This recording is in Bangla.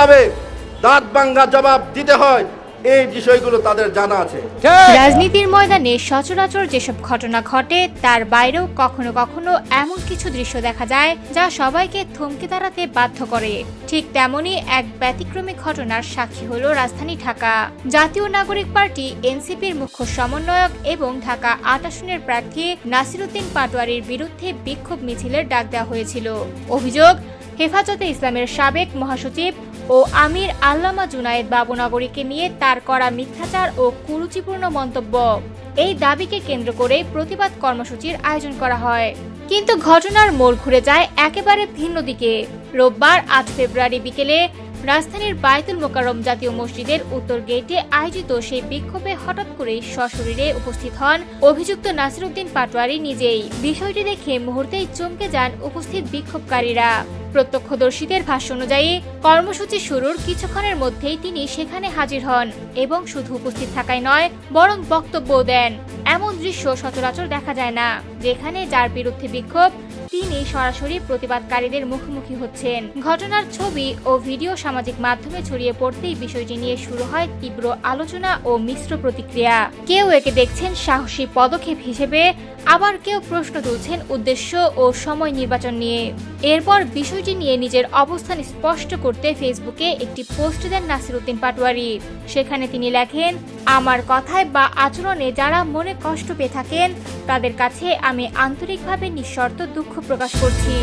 কীভাবে দাঁত ভাঙ্গা জবাব দিতে হয় এই বিষয়গুলো তাদের জানা আছে। রাজনীতির ময়দানে সচরাচর যেসব ঘটনা ঘটে তার বাইরেও কখনো কখনো এমন কিছু দৃশ্য দেখা যায় যা সবাইকে থমকে দাঁড়াতে বাধ্য করে। ঠিক তেমনই এক ব্যতিক্রমী ঘটনার সাক্ষী হল রাজধানী ঢাকা। জাতীয় নাগরিক পার্টি এনসিপির মুখ্য সমন্বয়ক এবং ঢাকা আট আসনের প্রার্থী নাসিরুদ্দিন পাটোয়ারির বিরুদ্ধে বিক্ষোভ মিছিলের ডাক দেওয়া হয়েছিল। অভিযোগ হেফাজতে ইসলামের সাবেক মহাসচিব ও আমির আল্লামা জুনায়েদ বাবুনগরীকে নিয়ে তার করা মিথ্যাচার ও কুরুচিপূর্ণ মন্তব্য। এই দাবিকে কেন্দ্র করে প্রতিবাদ কর্মসূচির আয়োজন করা হয়। কিন্তু ঘটনার মোড় ঘুরে যায় একেবারে ভিন্ন দিকে। রোববার আট ফেব্রুয়ারি বিকেলে রাজধানীর বায়তুল মোকারম জাতীয় মসজিদের উত্তর গেটে আয়োজিত সেই বিক্ষোভে হঠাৎ করেই সশরীরে উপস্থিত হন অভিযুক্ত নাসিরুদ্দিন পাটোয়ারি নিজেই। বিষয়টি দেখে মুহূর্তেই চমকে যান উপস্থিত বিক্ষোভকারীরা। প্রত্যক্ষদর্শীদের ভাষ্য অনুযায়ী, কর্মসূচি শুরুর কিছুক্ষণের মধ্যেই তিনি সেখানে হাজির হন এবং শুধু উপস্থিত থাকাই নয়, বরং বক্তব্য দেন। এমন দৃশ্য সচরাচর দেখা যায় না, যেখানে যার বিরুদ্ধে বিক্ষোভ তিনি সরাসরি প্রতিবাদকারীদের মুখোমুখি হচ্ছেন। ঘটনার ছবি ও ভিডিও সামাজিক মাধ্যমে ছড়িয়ে পড়তেই বিষয়টি নিয়ে শুরু হয় তীব্র আলোচনা ও মিশ্র প্রতিক্রিয়া। কেউ একে দেখছেন সাহসী পদক্ষেপ হিসেবে, আবার কেউ প্রশ্ন তুলছেন উদ্দেশ্য ও সময় নির্বাচন নিয়ে। এরপর বিষয়টি নিয়ে নিজের অবস্থান স্পষ্ট করতে ফেসবুকে একটি পোস্ট দেন নাসিরুদ্দিন পাটোয়ারি। সেখানে তিনি লেখেন আমার কথায় বা আচরণে যারা মনে কষ্ট পেয়ে থাকেন, তাদের কাছে আমি আন্তরিকভাবে নিঃশর্ত দুঃখ প্রকাশ করছি।